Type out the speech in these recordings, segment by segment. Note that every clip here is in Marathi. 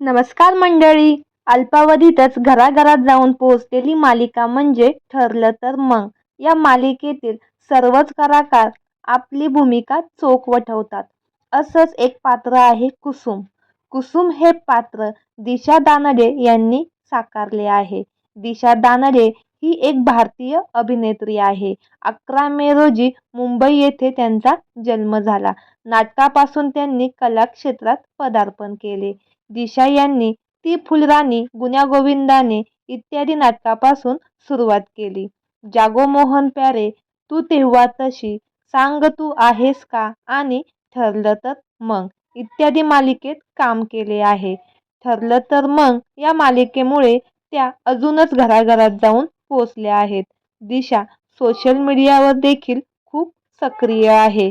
नमस्कार मंडळी. अल्पावधीतच घराघरात जाऊन पोहोचलेली मालिका म्हणजे ठरलं तर मग. या मालिकेतील सर्वच कलाकार आपली भूमिका चोख वठवतात असंच एक पात्र आहे कुसुम. कुसुम हे पात्र दिशा दानडे यांनी साकारले आहे. दिशा दानडे ही एक भारतीय अभिनेत्री आहे. अकरा मे रोजी मुंबई येथे त्यांचा जन्म झाला. नाटकापासून त्यांनी कला क्षेत्रात पदार्पण केले. दिशा यांनी ती फुलराणी गुण्यागोविंदाने इत्यादी नाटकापासून सुरुवात केली. जागो मोहन प्यारे तू तेव्हा तशी सांग तू आहेस का? आणि ठरलं तर मग. इत्यादी मालिकेत काम केले आहे. ठरलं तर मग या मालिकेमुळे त्या अजूनच घराघरात जाऊन पोचल्या आहेत. दिशा सोशल मीडियावर देखील खूप सक्रिय आहे.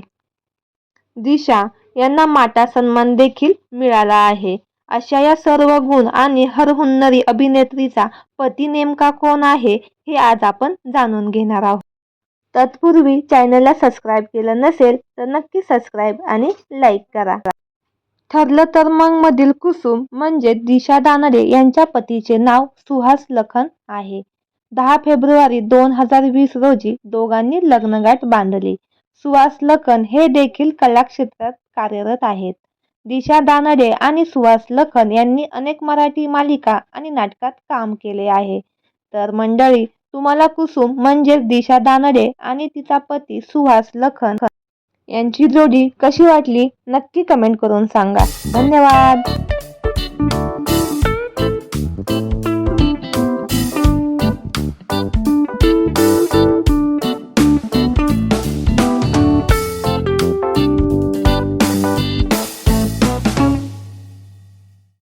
दिशा यांना माटा सन्मान देखील मिळाला आहे. अशा या सर्व गुण आणि हरहुन्नरी अभिनेत्रीचा पती नेमका कोण आहे हे आज आपण जाणून घेणार आहोत. तत्पूर्वी चॅनलला सबस्क्राईब केलं नसेल तर नक्की सबस्क्राईब आणि लाईक करा. ठरलं तर मग मधील कुसुम म्हणजे दिशा दानडे यांच्या पतीचे नाव सुहास लखन आहे. दहा फेब्रुवारी दोन हजार वीस रोजी दोघांनी लग्नगाठ बांधली. सुहास लखन हे देखील कलाक्षेत्रात कार्यरत आहेत. दिशा दानडे आणि सुहास लखन यांनी अनेक मराठी मालिका आणि नाटकात काम केले आहे. तर मंडळी तुम्हाला कुसुम म्हणजेच दिशा दानडे आणि तिचा पती सुहास लखन यांची जोडी कशी वाटली नक्की कमेंट करून सांगा. धन्यवाद.